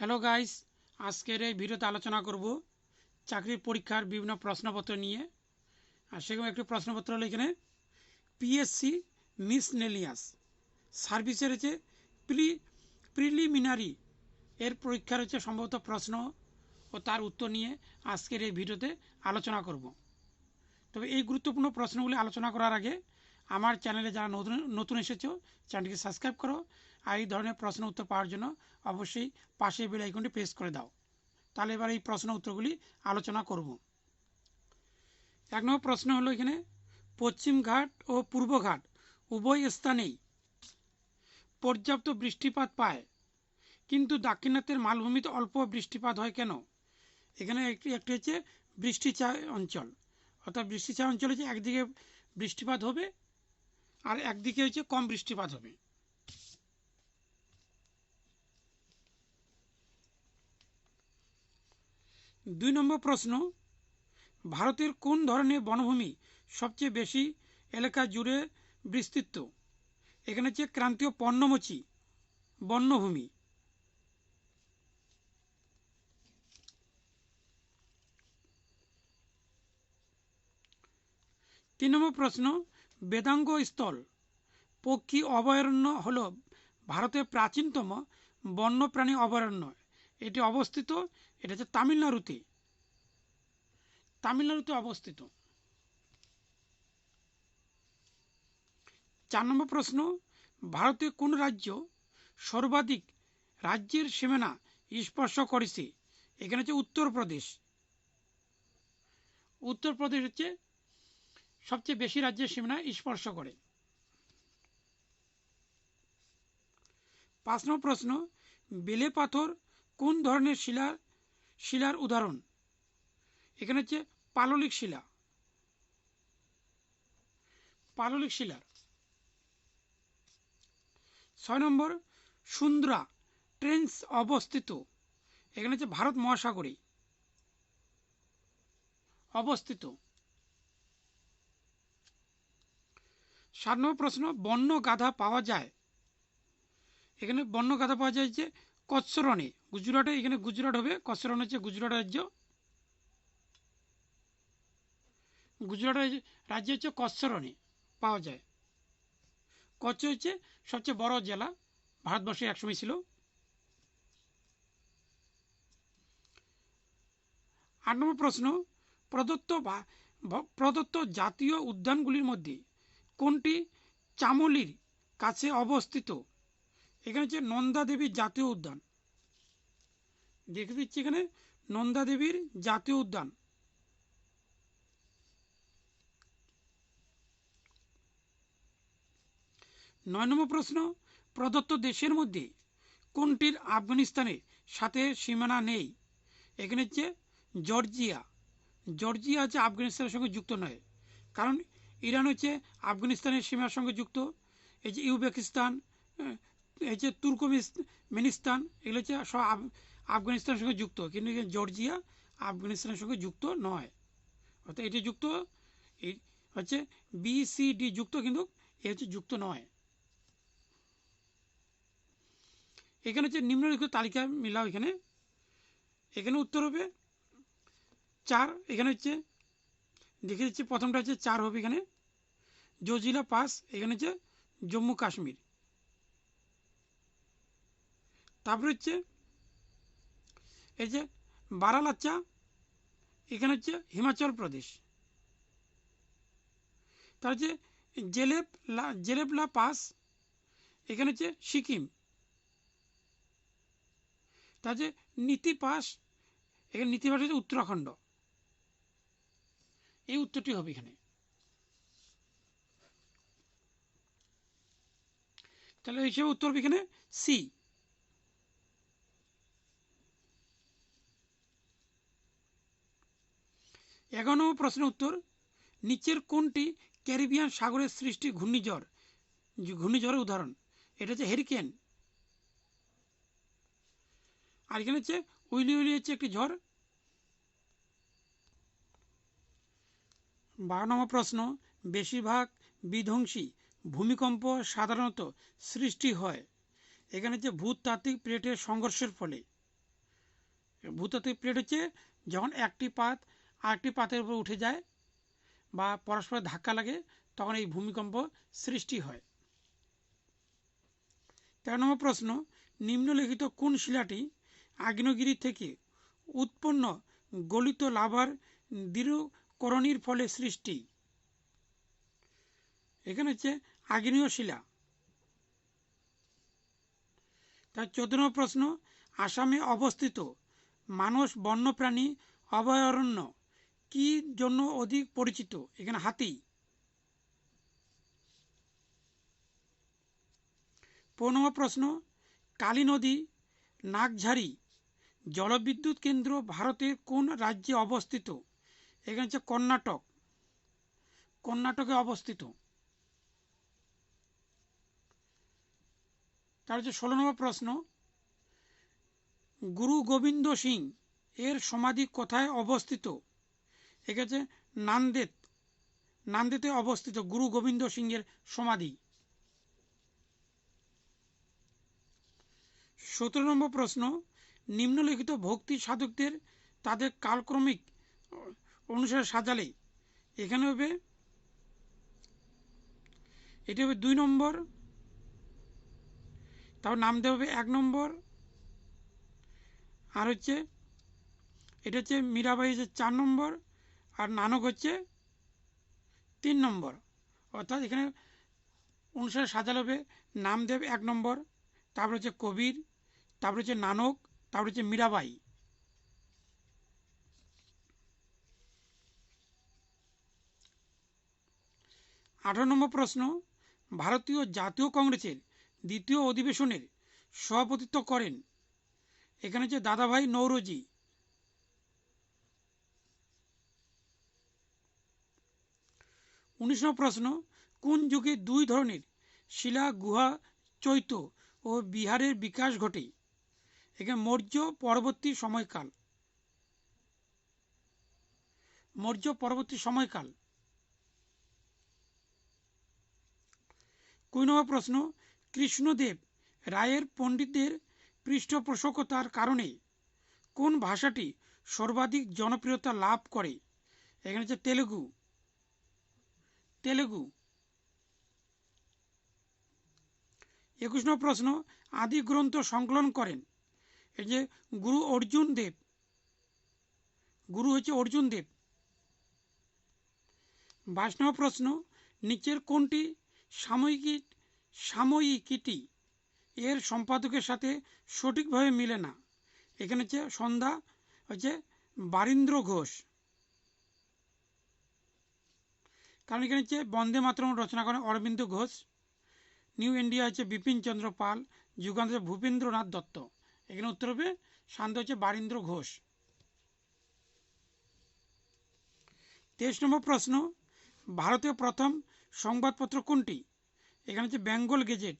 Hello guys আজকের এই ভিডিওতে আলোচনা করব চাকরির পরীক্ষার বিভিন্ন প্রশ্নপত্র নিয়ে। আর সেরকম একটি প্রশ্নপত্র হলো এখানে পিএসসি মিসনেলিয়াস সার্ভিসের হচ্ছে প্রি প্রিলিমিনারি এর পরীক্ষার হচ্ছে সম্ভবত প্রশ্ন ও তার উত্তর নিয়ে আজকের এই ভিডিওতে আলোচনা করব। তবে এই গুরুত্বপূর্ণ প্রশ্নগুলি আলোচনা করার আগে আমার চ্যানেলে যারা নতুন নতুন এসেছ, চ্যানেলটিকে সাবস্ক্রাইব করো আর এই ধরনের প্রশ্ন উত্তর পাওয়ার জন্য অবশ্যই পাশে বেল আইকনটি প্রেস করে দাও। তাহলে এবার এই প্রশ্ন উত্তরগুলি আলোচনা করব। এক নম্বর প্রশ্ন হলো এখানে পশ্চিমঘাট ও পূর্ব ঘাট উভয় স্থানেই পর্যাপ্ত বৃষ্টিপাত পায়, কিন্তু দাক্ষিণাত্যের মালভূমিতে অল্প বৃষ্টিপাত হয় কেন? এখানে একটি একটি হচ্ছে বৃষ্টিচায় অঞ্চল। অর্থাৎ বৃষ্টিচায় অঞ্চল হচ্ছে একদিকে বৃষ্টিপাত হবে আর একদিকে হচ্ছে কম বৃষ্টিপাত হবে। দুই নম্বর প্রশ্ন, ভারতের কোন ধরনের বনভূমি সবচেয়ে বেশি এলাকা জুড়ে বিস্তৃত? এখানে হচ্ছে ক্রান্তীয় পর্ণমোচী বন্যভূমি। তিন নম্বর প্রশ্ন, বেদাঙ্গ স্থল পক্ষী অভয়ারণ্য হল ভারতের প্রাচীনতম বন্যপ্রাণী অভয়ারণ্য। এটি অবস্থিত, এটা হচ্ছে তামিলনাড়ুতে। তামিলনাড়ুতে অবস্থিত। চার নম্বর প্রশ্ন ভারতের কোন রাজ্য সর্বাধিক রাজ্যের সীমানা স্পর্শ করেছে? এখানে হচ্ছে উত্তরপ্রদেশ। উত্তরপ্রদেশ হচ্ছে সবচেয়ে বেশি রাজ্যের সীমানা স্পর্শ করে। পাঁচ নম্বর প্রশ্ন, বেলে পাথর কোন ধরনের শিলার শিলার উদাহরণ। এখানে হচ্ছে পাললিক শিলা। পাললিক শিলার ছয় নম্বর, সুন্দ্রা, ট্রেন্স অবস্থিত। এখানে হচ্ছে ভারত মহাসাগরে অবস্থিত। সাত নম্বর প্রশ্ন, বন্য গাধা পাওয়া যায়? এখানে বন্য গাধা পাওয়া যায় যে কচ্ছরণে। গুজরাটে এখানে গুজরাট হবে। কচ্ছরণ হচ্ছে গুজরাট রাজ্য। গুজরাট রাজ্য হচ্ছে কচ্ছরণে, পাওয়া যায়। কচ্ছ হচ্ছে সবচেয়ে বড় জেলা। ভারতবর্ষে একসময় ছিল। আট নম্বর প্রশ্ন, প্রদত্ত বা প্রদত্ত জাতীয় উদ্যানগুলির মধ্যে কোনটি চামলির কাছে অবস্থিত? এখানে হচ্ছে নন্দা দেবীর জাতীয় উদ্যান। দেখে দিচ্ছি এখানে নন্দা দেবীর জাতীয় উদ্যান। নয় নম্বর প্রশ্ন, প্রদত্ত দেশের মধ্যে কোনটির আফগানিস্তানের সাথে সীমানা নেই? এখানে হচ্ছে জর্জিয়া। জর্জিয়া হচ্ছে আফগানিস্তানের সঙ্গে যুক্ত নয়, কারণ ইরান হচ্ছে আফগানিস্তানের সীমার সঙ্গে যুক্ত। এই যে ইউবেকিস্তান এই যে তুর্কমেনিস্তান, এগুলো হচ্ছে সব আফগানিস্তানের সঙ্গে যুক্ত, কিন্তু জর্জিয়া আফগানিস্তানের সঙ্গে যুক্ত নয়। অর্থাৎ এটি যুক্ত, এই হচ্ছে বিসিডি যুক্ত, কিন্তু এ হচ্ছে যুক্ত নয়। এখানে হচ্ছে নিম্নলিখিত তালিকা মিলাও এখানে। এখানে উত্তর হবে চার, এখানে হচ্ছে দেখে দিচ্ছি প্রথমটা হচ্ছে চার হবে এখানে। জজিলা পাস এখানে হচ্ছে জম্মু কাশ্মীর। তারপরে হচ্ছে এই যে বারালাচ্চা, এখানে হচ্ছে হিমাচল প্রদেশ। তার হচ্ছে জেলেব জেলেবলা পাস, এখানে হচ্ছে সিকিম। তার যে নীতি পাস, এখানে নীতি পাস হচ্ছে উত্তরাখণ্ড। এই উত্তরটি হবে এখানে। তাহলে হিসেবে উত্তর হবে এখানে সি। এগারো নম্বর প্রশ্নের উত্তর। নিচের কোনটি ক্যারিবিয়ান সাগরের সৃষ্টি ঘূর্ণিঝড়? ঘূর্ণিঝড়ের উদাহরণ। এটা হচ্ছে হেরিকেন আর এখানে হচ্ছে উইলি উইলি হচ্ছে একটি ঝড়। বারো নম্বর প্রশ্ন, বেশিরভাগ বিধ্বংসী ভূমিকম্প সাধারণত সৃষ্টি হয়। এখানে হচ্ছে ভূতাত্ত্বিক প্লেটের সংঘর্ষের ফলে। ভূতাত্ত্বিক প্লেট হচ্ছে যখন একটি পাত আরেকটি পাতের উপর উঠে যায় বা পরস্পর ধাক্কা লাগে, তখন এই ভূমিকম্প সৃষ্টি হয়। তেরো নম্বর প্রশ্ন, নিম্নলিখিত কোন শিলাটি আগ্নেয়গিরি থেকে উৎপন্ন গলিত লাভার দৃঢ়করণীর ফলে সৃষ্টি? এখানে হচ্ছে আগ্নেয় শিলা। তার চোদ্দ প্রশ্ন, আসামে অবস্থিত মানুষ বন্যপ্রাণী অভয়ারণ্য কি জন্য অধিক পরিচিত? এখানে হাতি। পনেরো প্রশ্ন। কালী নদী, নাগঝাড়ি, জলবিদ্যুৎ কেন্দ্র ভারতের কোন রাজ্যে অবস্থিত? এখানে হচ্ছে কর্ণাটক। কর্ণাটকে অবস্থিত। তার হচ্ছে ষোলো নম্বর প্রশ্ন। গুরু গোবিন্দ সিং এর সমাধি কোথায় অবস্থিত? এখানে হচ্ছে নান্দেদ নান্দেতে অবস্থিত গুরু গোবিন্দ সিংয়ের সমাধি। সতেরো নম্বর প্রশ্ন, নিম্নলিখিত ভক্তি সাধকদের তাদের কালক্রমিক অনুসারে সাজালে। এখানে হবে, এটি হবে দুই নম্বর তারপর নাম দেওয়া হবে এক নম্বর। আর হচ্ছে, এটা হচ্ছে মীরাবাই হচ্ছে চার নম্বর। আর নানক হচ্ছে তিন নম্বর। অর্থাৎ এখানে সাজালে হবে নামদেব এক নম্বর, তারপর হচ্ছে কবির, তারপর হচ্ছে নানক, তারপর হচ্ছে মীরাবাই। আঠারো নম্বর প্রশ্ন, ভারতীয় জাতীয় কংগ্রেসের দ্বিতীয় অধিবেশনের সভাপতিত্ব করেন। এখানে হচ্ছে দাদাভাই নৌরজি। উনিশ প্রশ্ন, কোন যুগে দুই ধরনের, শিলা, গুহা, চৈত্য ও বিহারের বিকাশ ঘটে? এখানে মৌর্য পরবর্তী সময়কাল। মৌর্য পরবর্তী সময়কাল। কুড়ি নম্বর প্রশ্ন, কৃষ্ণদেব রায়ের পণ্ডিতদের পৃষ্ঠপোষকতার কারণে কোন ভাষাটি সর্বাধিক জনপ্রিয়তা লাভ করে? এখানে হচ্ছে তেলেগু। তেলেগু একুশ নম্বর প্রশ্ন আদি গ্রন্থ সংকলন করেন এই যে গুরু অর্জুন দেব গুরু হচ্ছে অর্জুন দেব বাইশ নম্বর প্রশ্ন নিচের কোনটি সাময়িকী সাময়িকীটি এর সম্পাদকের সাথে সঠিকভাবে মিলে না এখানে হচ্ছে সন্ধ্যা হচ্ছে বারীন্দ্র ঘোষ কারণ এখানে হচ্ছে বন্দে মাতরম রচনা করেন অরবিন্দ ঘোষ। নিউ ইন্ডিয়া হচ্ছে বিপিন চন্দ্র পাল, যুগান্ত ভূপেন্দ্রনাথ দত্ত। এখানে উত্তর হবে শান্ত হচ্ছে বারীন্দ্র ঘোষ। তেইশ নম্বর প্রশ্ন, ভারতীয় প্রথম সংবাদপত্র কোনটি? এখানে হচ্ছে বেঙ্গল গেজেট।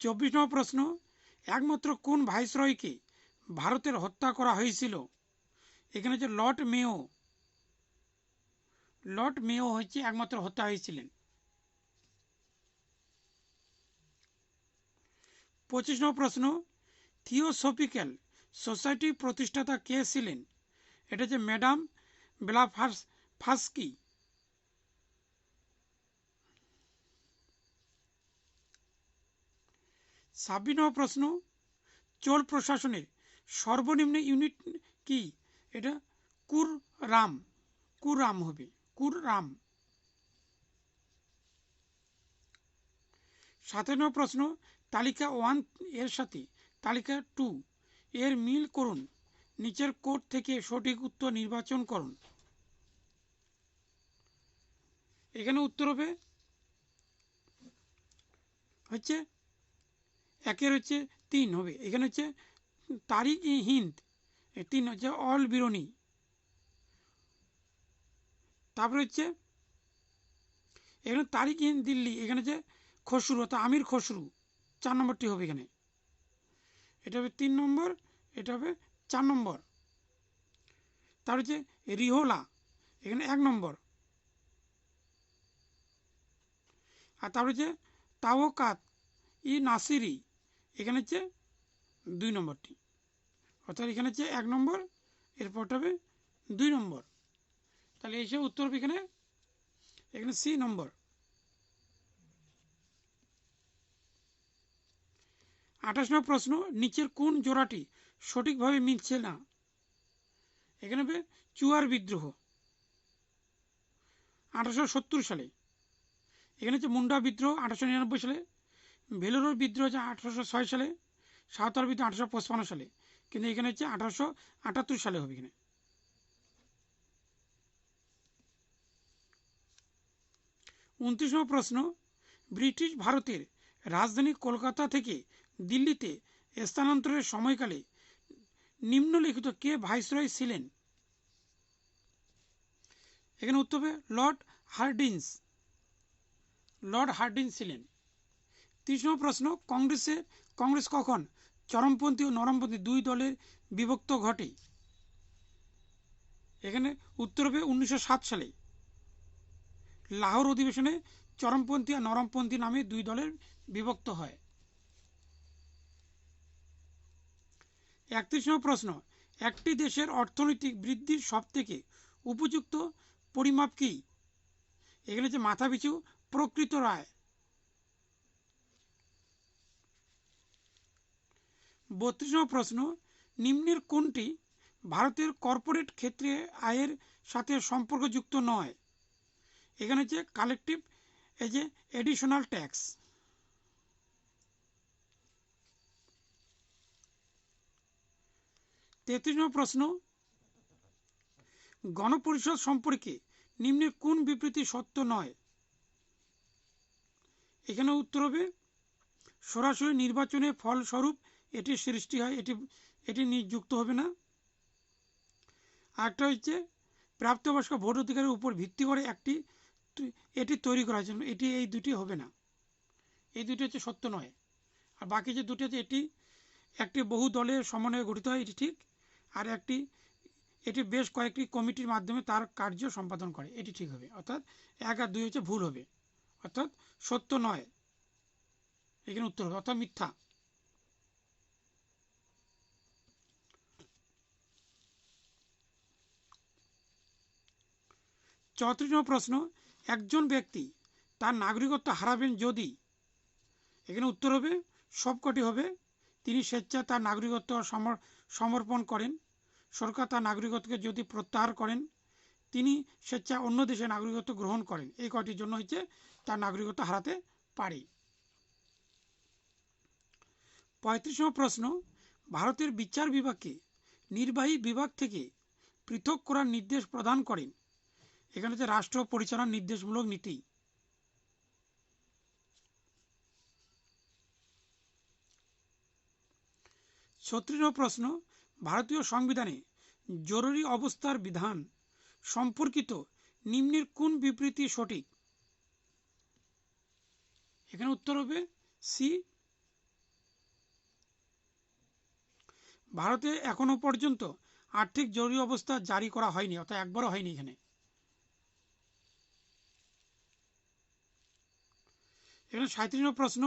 চব্বিশ নম্বর প্রশ্ন, একমাত্র কোন ভাইসরয়কে ভারতের হত্যা করা হয়েছিল? এখানে হচ্ছে লর্ড মেও লর্ড মেও হচ্ছে একমাত্র হত্যা হয়েছিলেন পঁচিশ নম্বর প্রশ্ন, থিওসফিক্যাল সোসাইটি প্রতিষ্ঠাতা কে ছিলেন? এটা হচ্ছে ম্যাডাম বেলাফাস ফাস্কি। ছাব্বিশ নম্বর প্রশ্ন, চোল প্রশাসনের সর্বনিম্ন ইউনিট কি? এটা কুর রাম কুর রাম হবে কুর রাম সাতের নম্বর প্রশ্ন, তালিকা ওয়ানের সাথে, তালিকা টু, এর মিল করুন, নিচের কোড থেকে সঠিক উত্তর নির্বাচন করুন। এখানে উত্তর হবে, হচ্ছে, একের হচ্ছে তিন হবে, এখানে হচ্ছে তারিখ হিন্দ তিন হচ্ছে অল বিরনি তারপরে হচ্ছে, এখানে তারিখ ইন দিল্লি, এখানে হচ্ছে খসরু, অর্থাৎ আমির খসরু, চার নম্বরটি হবে এখানে। এটা হবে তিন নম্বর, এটা হবে চার নম্বর। তার হচ্ছে রিহোলা, এখানে এক নম্বর। আর তারপর হচ্ছে তাওকাত ই নাসিরি, এখানে হচ্ছে দুই নম্বরটি। অর্থাৎ এখানে হচ্ছে এক নম্বর, এরপরটা হবে দুই নম্বর। তাহলে এইসব উত্তর হবে এখানে এখানে সি নম্বর। আঠাশ নম্বর প্রশ্ন, নিচের কোন জোড়াটি সঠিকভাবে মিলছে না? এখানে হবে চুয়ার বিদ্রোহ। আঠারোশো সত্তর সালে। এখানে হচ্ছে মুন্ডা বিদ্রোহ, আঠারোশো নিরানব্বই সালে। ভেলোরের বিদ্রোহ হচ্ছে আঠারোশো ছয় সালে। সাঁওতাল বিদ্রোহ, আঠারোশো পঁচপান্ন সালে। কিন্তু এখানে হচ্ছে আঠারোশো আটাত্তর সালে হবে এখানে। উনত্রিশ নম্বর প্রশ্ন, ব্রিটিশ ভারতের রাজধানী কলকাতা থেকে দিল্লিতে স্থানান্তরের সময়কালে নিম্নলিখিত কে ভাইসরয় ছিলেন? এখানে উত্তর হবে লর্ড হার্ডিন্স লর্ড হার্ডিন্স ছিলেন। নম্বর প্রশ্ন কংগ্রেসে কংগ্রেস কখন? চরমপন্থী ও নরমপন্থী দুই দলের বিভক্ত ঘটে। এখানে উত্তর হবে উনিশশো সালে। লাহোর অধিবেশনে চরমপন্থী আর নরমপন্থী নামে দুই দলের বিভক্ত হয়। একত্রিশ প্রশ্ন, একটি দেশের অর্থনৈতিক বৃদ্ধির সবথেকে উপযুক্ত পরিমাপ কি? এখানে হচ্ছে মাথাপিছু প্রকৃত রায়। বত্রিশ প্রশ্ন, নিম্নের কোনটি ভারতের কর্পোরেট ক্ষেত্রে আয়ের সাথে সম্পর্কযুক্ত নয়? এখানে হচ্ছে কালেকটিভ এই যে এডিশনাল ট্যাক্স তেত্রিশ প্রশ্ন, গণপরিষদ সম্পর্কে নিম্নের কোন বিবৃতি সত্য নয়? এখানে উত্তর হবে, সরাসরি নির্বাচনের ফলস্বরূপ এটি সৃষ্টি হয়, এটি এটি নিযুক্ত হবে না। আরেকটা হচ্ছে, প্রাপ্তবয়স্ক ভোট অধিকারের উপর ভিত্তি করে একটি এটি তৈরি করার জন্য, এটি এই দুটি হবে না। এই দুটি হচ্ছে সত্য নয়। আর বাকি যে দুটি হচ্ছে এটি একটি বহু দলের সমন্বয়ে গঠিত হয়, এটি ঠিক। আর একটি, এটি বেশ কয়েকটি কমিটির মাধ্যমে তার কার্য সম্পাদন করে, এটি ঠিক হবে। অর্থাৎ এক আর দুই হচ্ছে ভুল হবে। অর্থাৎ সত্য নয়। এখানে উত্তর হবে, অর্থাৎ মিথ্যা। চৌত্রিশ নম্বর প্রশ্ন, একজন ব্যক্তি তার নাগরিকত্ব হারাবেন যদি, এখানে উত্তর হবে, সবকটি হবে। তিনি স্বেচ্ছা তার নাগরিকত্ব সমর্পণ করেন, সরকার তার নাগরিকত্বকে যদি প্রত্যাহার করেন, তিনি স্বেচ্ছা অন্য দেশে নাগরিকত্ব গ্রহণ করেন। এই কয়টির জন্য হচ্ছে তার নাগরিকত্ব হারাতে পারে। পঁয়ত্রিশম প্রশ্ন, ভারতের বিচার বিভাগকে নির্বাহী বিভাগ থেকে পৃথক করার নির্দেশ প্রদান করেন। এখানে হচ্ছে রাষ্ট্র পরিচালনার নির্দেশমূলক নীতি। ছত্রিশ প্রশ্ন, ভারতীয় সংবিধানে জরুরি অবস্থার বিধান সম্পর্কিত নিম্নের কোন বিবৃতি সঠিক? এখানে উত্তর হবে সি। ভারতে এখনও পর্যন্ত আর্থিক জরুরি অবস্থা জারি করা হয়নি, অর্থাৎ একবারও হয়নি এখানে। এখানে সাঁত্রিশ প্রশ্ন।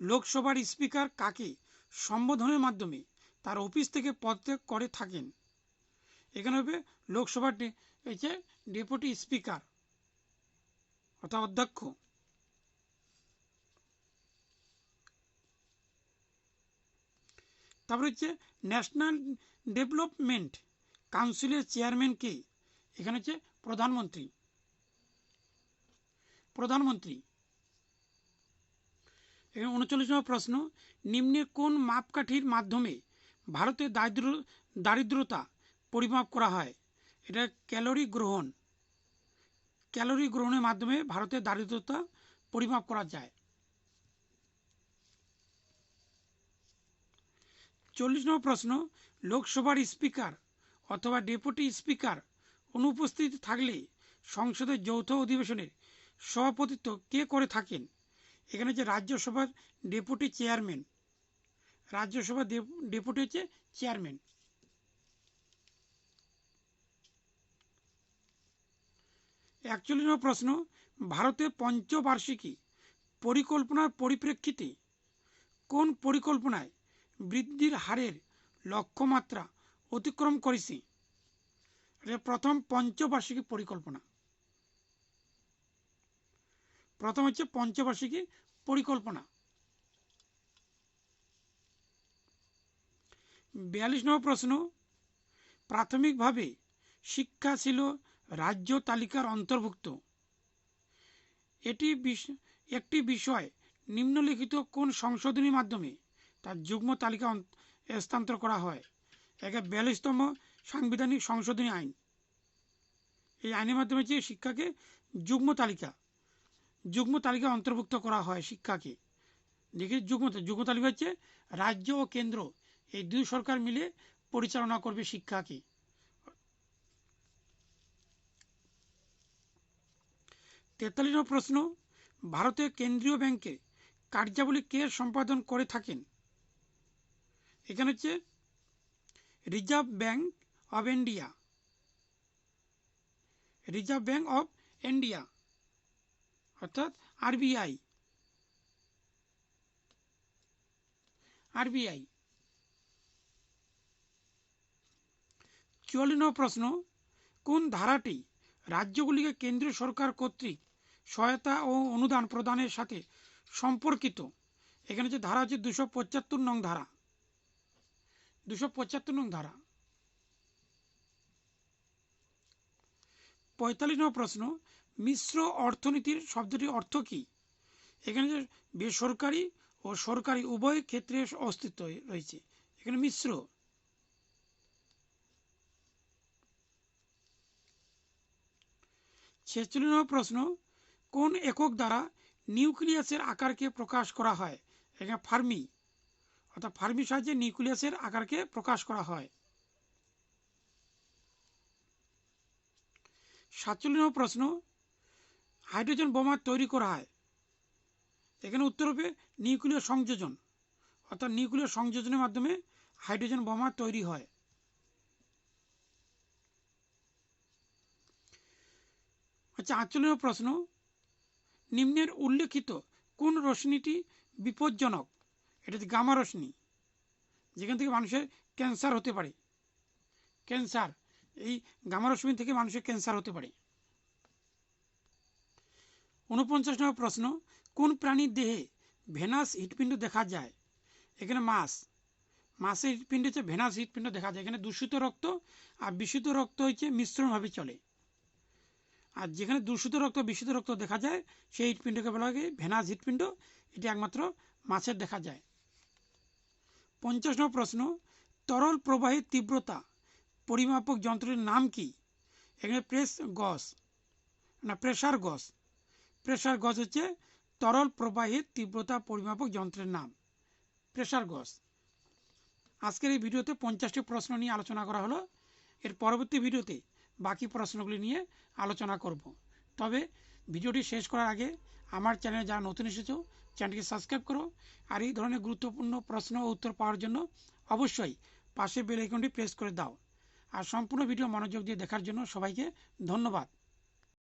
লোকসভার স্পিকার কাকে সম্বোধনের মাধ্যমে তার অফিস থেকে পদত্যাগ করে থাকেন? এখানে হবে লোকসভার যে ডেপুটি স্পিকার অর্থাৎ অধ্যক্ষ। তারপরে হচ্ছে ন্যাশনাল ডেভেলপমেন্ট কাউন্সিলের চেয়ারম্যান কে? এখানে হচ্ছে প্রধানমন্ত্রী। প্রধানমন্ত্রী এখানে উনচল্লিশ প্রশ্ন নিম্নের কোন মাপকাঠির মাধ্যমে ভারতের দারিদ্র, দারিদ্রতা পরিমাপ করা হয়? এটা ক্যালোরি গ্রহণ। ক্যালোরি গ্রহণের মাধ্যমে ভারতের দারিদ্রতা পরিমাপ করা যায়। চল্লিশ নম্বর প্রশ্ন, লোকসভার স্পিকার অথবা ডেপুটি স্পিকার অনুপস্থিত থাকলে সংসদের যৌথ অধিবেশনের সভাপতিত্ব কে করে থাকেন? এখানে হচ্ছে রাজ্যসভার ডেপুটি চেয়ারম্যান। রাজ্যসভার ডেপুটি হচ্ছে চেয়ারম্যান। একচল্লিশ নম্বর প্রশ্ন, ভারতের পঞ্চবার্ষিকী পরিকল্পনার পরিপ্রেক্ষিতে কোন পরিকল্পনায় বৃদ্ধির হারের লক্ষ্যমাত্রা অতিক্রম করেছে? প্রথম পঞ্চবার্ষিকী পরিকল্পনা। প্রথম হচ্ছে পঞ্চবার্ষিকী পরিকল্পনা। বিয়াল্লিশ নম্বর প্রশ্ন, প্রাথমিকভাবে শিক্ষা ছিল রাজ্য তালিকার অন্তর্ভুক্ত। এটি একটি বিষয় নিম্নলিখিত কোন সংশোধনীর মাধ্যমে তার যুগ্ম তালিকা স্থানান্তর করা হয়। একে বিয়াল্লিশতম সাংবিধানিক সংশোধনী আইন। এই আইনের মাধ্যমে যে শিক্ষাকে যুগ্ম তালিকা। যুগ্ম তালিকা অন্তর্ভুক্ত করা হয় শিক্ষাকে। দেখি যুগ্ম যুগ্ম তালিকা হচ্ছে রাজ্য ও কেন্দ্র। এই দুই সরকার মিলে পরিচালনা করবে শিক্ষাকে। তেতাল্লিশ প্রশ্ন ভারতের কেন্দ্রীয় ব্যাংকে কার্যাবলী কে সম্পাদন করে থাকেন? এখানে হচ্ছে Reserve Bank of India Reserve Bank of India RBI RBI. RBI. চুয়াল্লিশ প্রশ্ন, কোন ধারাটি রাজ্যগুলিকে কেন্দ্রীয় সরকার কর্তৃক সহায়তা ও অনুদান প্রদানের সাথে সম্পর্কিত? এখানে যে ধারা হচ্ছে দুশো পঁচাত্তর নং ধারা। দুশো পঁচাত্তর নং ধারা। পঁয়তাল্লিশ নম্বর প্রশ্ন মিশ্র অর্থনীতির শব্দটির অর্থ কী? এখানে যে বেসরকারি ও সরকারি উভয় ক্ষেত্রে অস্তিত্ব রয়েছে। এখানে মিশ্র। ছেচল্লিশ নম্বর প্রশ্ন, কোন একক দ্বারা নিউক্লিয়াসের আকারকে প্রকাশ করা হয়? এখানে ফার্মি, অর্থাৎ ফার্মি সাহায্যে নিউক্লিয়াসের আকারকে প্রকাশ করা হয়। সাতচল্লিশ নম্বর প্রশ্ন হাইড্রোজেন বোমা তৈরি করা হয়। এখানে উত্তর হবে নিউক্লিয় সংযোজন। অর্থাৎ নিউক্লিয় সংযোজনের মাধ্যমে হাইড্রোজেন বোমা তৈরি হয়। আচ্ছা নম্বর প্রশ্ন। নিম্নের উল্লেখিত কোন রশ্মিটি বিপজ্জনক? এটা হচ্ছে গামা রশ্মি, যেখান থেকে মানুষের ক্যান্সার হতে পারে। ক্যান্সার, এই গামা রশ্মি থেকে মানুষের ক্যান্সার হতে পারে। উনপঞ্চাশ নম্বর প্রশ্ন, কোন প্রাণীর দেহে ভেনাস হৃৎপিণ্ড দেখা যায়? এখানে মাছ। মাছের হৃৎপিণ্ড হচ্ছে ভেনাস হৃৎপিণ্ড দেখা যায়। এখানে দূষিত রক্ত আর বিশুদ্ধ রক্ত হচ্ছে মিশ্রণভাবে চলে। আর যেখানে দূষিত রক্ত, বিশুদ্ধ রক্ত দেখা যায়, সেই হৃৎপিণ্ডকে বলা হয় ভেনাস হৃৎপিণ্ড। এটি একমাত্র মাছের দেখা যায়। পঞ্চাশ নম্বর প্রশ্ন, তরল প্রবাহের তীব্রতা পরিমাপক যন্ত্রের নাম কি? এখানে প্রেস গস, না প্রেসার গস। প্রেসার গজ হচ্ছে তরল প্রবাহের তীব্রতা পরিমাপক যন্ত্রের নাম। প্রেসার গজ। আজকের এই ভিডিওতে পঞ্চাশটি প্রশ্ন নিয়ে আলোচনা করা হলো। এর পরবর্তী ভিডিওতে বাকি প্রশ্নগুলি নিয়ে আলোচনা করব। তবে ভিডিওটি শেষ করার আগে আমার চ্যানেলে যারা নতুন এসেছ, চ্যানেলটিকে সাবস্ক্রাইব করো। আর এই ধরনের গুরুত্বপূর্ণ প্রশ্ন ও উত্তর পাওয়ার জন্য অবশ্যই পাশে বেল আইকনটি প্রেস করে দাও। আর সম্পূর্ণ ভিডিও মনোযোগ দিয়ে দেখার জন্য সবাইকে ধন্যবাদ।